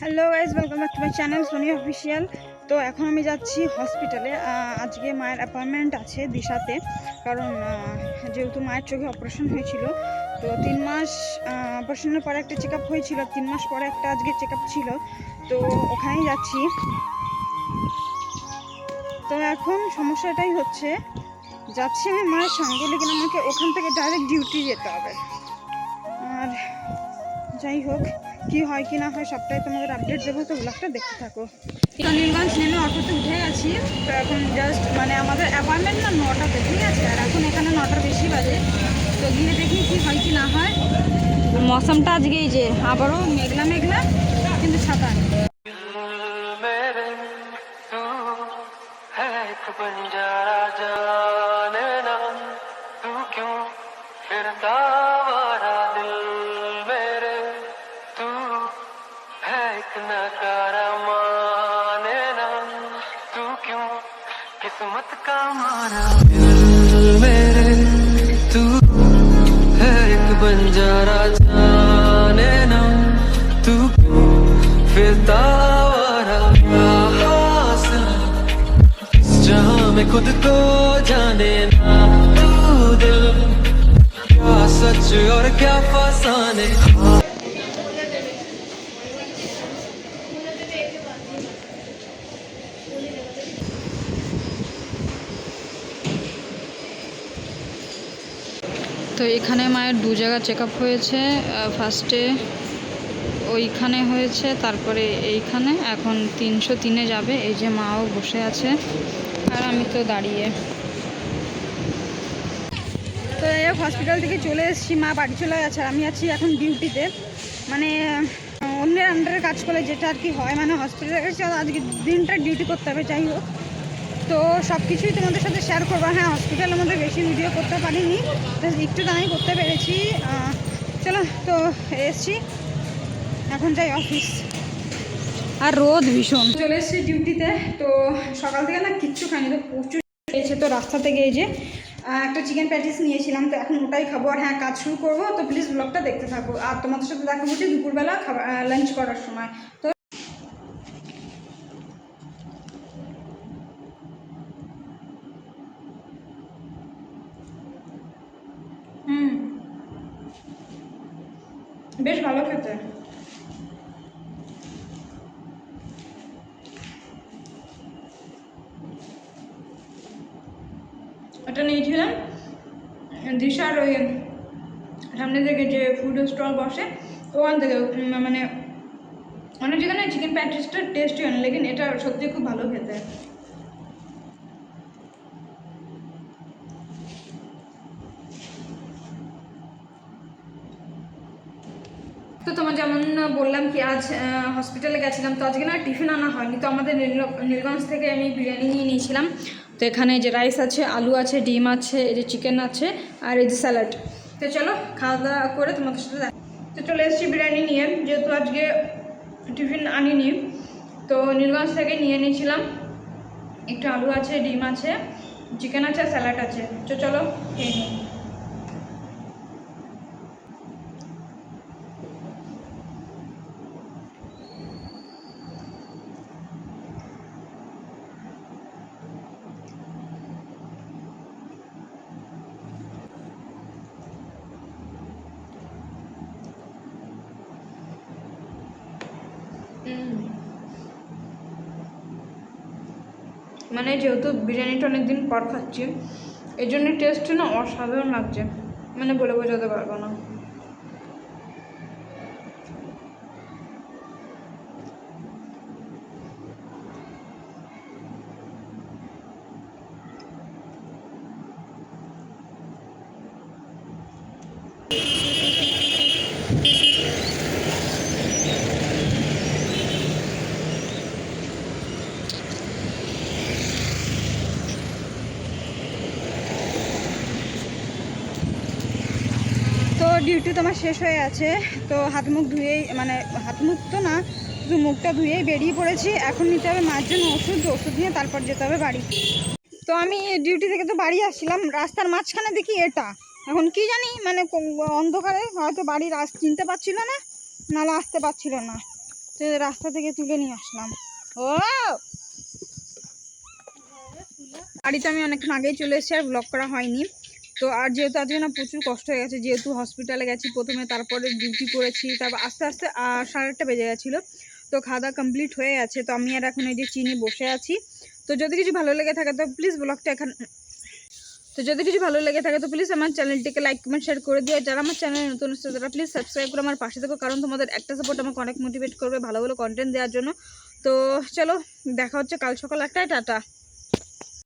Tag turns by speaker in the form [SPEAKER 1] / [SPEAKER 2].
[SPEAKER 1] Hello guys welcome back to my channel Soni official তো এখন আমি যাচ্ছি হসপিটালে আজকে মায়ের অ্যাপয়েন্টমেন্ট আছে দিশাতে। কারণ যেহেতু মায়ের চোখে অপারেশন হয়েছিল, তো তিন মাস অপারেশনের পরে একটা চেক আপ হয়েছিল, তিন মাস পরে একটা আজকে চেক আপ ছিল। তো ওখানেই যাচ্ছি। তো এখন সমস্যাটাই হচ্ছে, যাচ্ছি আমি মায়ের সঙ্গে, লেকিন আমাকে ওখান থেকে ডাইরেক্ট ডিউটি যেতে হবে। আর যাই হোক কি হয় কি না হয় সবটাই তোমাদের আপডেট দেবো তো ব্লগটা দেখতে থাকো তো নীলগঞ্জ নেমে অটোতে উঠে গেছি তো এখন জাস্ট মানে আমাদের অ্যাপয়েন্টমেন্ট না নটাতে ঠিক আছে আর এখন এখানে নটার বেশি বাজে তো গিয়ে দেখি কি হয় কি না হয় মৌসামটা আজকে এই যে আবারও মেঘলা মেঘলা কিন্তু ছাতা নেই
[SPEAKER 2] मेरे तू है एक बंजारा जाने ना तू क्यों फिरता किस्मत का मारा। मेरे तू है एक बंजारा जाने ना, तू फिरता में खुद को जाने ना, तू दिल, क्या सच और क्या फसाने?
[SPEAKER 3] তো এখানে মায়ের দু জায়গা চেক হয়েছে ফার্স্টে ওইখানে হয়েছে, তারপরে এইখানে, এখন তিনশো তিনে যাবে, এই যে মাও বসে আছে, আর আমি তো দাঁড়িয়ে।
[SPEAKER 1] তো হসপিটাল থেকে চলে এসেছি, মা বাড়ি চলে গেছে আমি আছি এখন ডিউটিতে মানে অন্যের আন্ডারে কাজ করলে যেটা আর কি হয় মানে হসপিটালে আজকে দিনটা ডিউটি করতে হবে, যাই হোক। তো সব কিছুই তোমাদের সাথে শেয়ার করব। হ্যাঁ হসপিটালের মধ্যে বেশি ভিডিও করতে পারিনি একটু দাঁড়িয়ে করতে পেরেছি। চলো, তো এসছি। এখন যাই অফিস
[SPEAKER 3] আর রোদ ভীষণ।
[SPEAKER 1] চলে এসেছি ডিউটিতে তো সকাল থেকে না কিচ্ছু খাইনি, তো প্রচুর খেয়েছে তো রাস্তা থেকে এই যে একটা চিকেন প্যাটিস নিয়েছিলাম, তো এখন ওটাই খাব। আর হ্যাঁ কাজ শুরু করব, তো প্লিজ ব্লগটা দেখতে থাকো। আর তোমাদের সাথে দেখা হচ্ছে দুপুরবেলা খাবার লাঞ্চ করার সময়। তো বেশ ভালো খেতে। ওটা নিয়েছিলাম, দিশার ওই সামনে থেকে যে ফুড স্টল বসে, ওখান থেকে মানে অনেক যেখানে চিকেন প্যাটিসটা টেস্টই হয় না, লেকিন এটা সত্যি খুব ভালো খেতে। তো তোমার যেমন বললাম কি, আজ হসপিটালে গেছিলাম, তো আজকে না টিফিন আনা হয়নি, তো আমাদের নীল- নীলগঞ্জ থেকে আমি বিরিয়ানি নিয়ে নিয়েছিলাম। তো এখানে যে রাইস আছে, আলু আছে, ডিম আছে, এই যে চিকেন আছে, আর এই যে স্যালাড তো চলো, খাওয়া দাওয়া করে তোমাদের সাথে তো চলে এসেছি বিরিয়ানি নিয়ে, যেহেতু আজকে টিফিন আনিনি, তো নীলগঞ্জ থেকে নিয়ে নিয়েছিলাম। একটু আলু আছে, ডিম আছে চিকেন আছে স্যালাড আছে। তো চলো, খেয়ে নিই। মানে যেহেতু বিরিয়ানিটা অনেকদিন পর খাচ্ছি এই জন্য টেস্ট না অসাধারণ লাগছে। মানে বলে বোঝাতে পারব না তো ডিউটি তো আমার শেষ হয়ে আছে তো হাত মুখ ধুয়েই মানে হাত মুখ তো না, শুধু মুখটা ধুয়েই বেরিয়ে পড়েছি। এখন নিতে হবে মার জন্য ওষুধ ওষুধ নিয়ে তারপর যেতে হবে বাড়ি। তো আমি ডিউটি থেকে তো বাড়ি আসছিলাম, রাস্তার মাঝখানে দেখি এটা। এখন কি জানি মানে অন্ধকারে হয়তো বাড়ির আস, চিনতে পারছিল না, নাহলে আসতে পারছিল না। তো রাস্তা থেকে তুলে নিয়ে আসলাম। ও! বাড়িতে আমি অনেকক্ষণ আগেই চলে এসেছি, আর ব্লগ করা হয়নি। তো আর যেহেতু আজকে না প্রচুর কষ্ট হয়ে গেছে, যেহেতু হসপিটালে গেছি প্রথমে, তারপরে ডিউটি করেছি, তারপর আস্তে আস্তে সাড়ে আটটা বেজে গেছিল। তো খাওয়া দাওয়া কমপ্লিট হয়ে গেছে, তো আমি আর এখন এই যে চিনি বসে আছি। তো যদি কিছু ভালো লেগে থাকে, তো প্লিজ ব্লগটা এখানে তো যদি কিছু ভালো লেগে থাকে, তো প্লিজ আমার চ্যানেলটিকে লাইক কমেন্ট শেয়ার করে দিও। যারা আমার চ্যানেলে নতুন এসেছে, তারা প্লিজ সাবস্ক্রাইব করে আমার পাশে থাকো, কারণ তোমাদের একটা সাপোর্ট আমাকে অনেক মোটিভেট করবে ভালো ভালো কন্টেন্ট দেওয়ার জন্য। তো চলো, দেখা হচ্ছে কাল সকাল একটাই টাটা।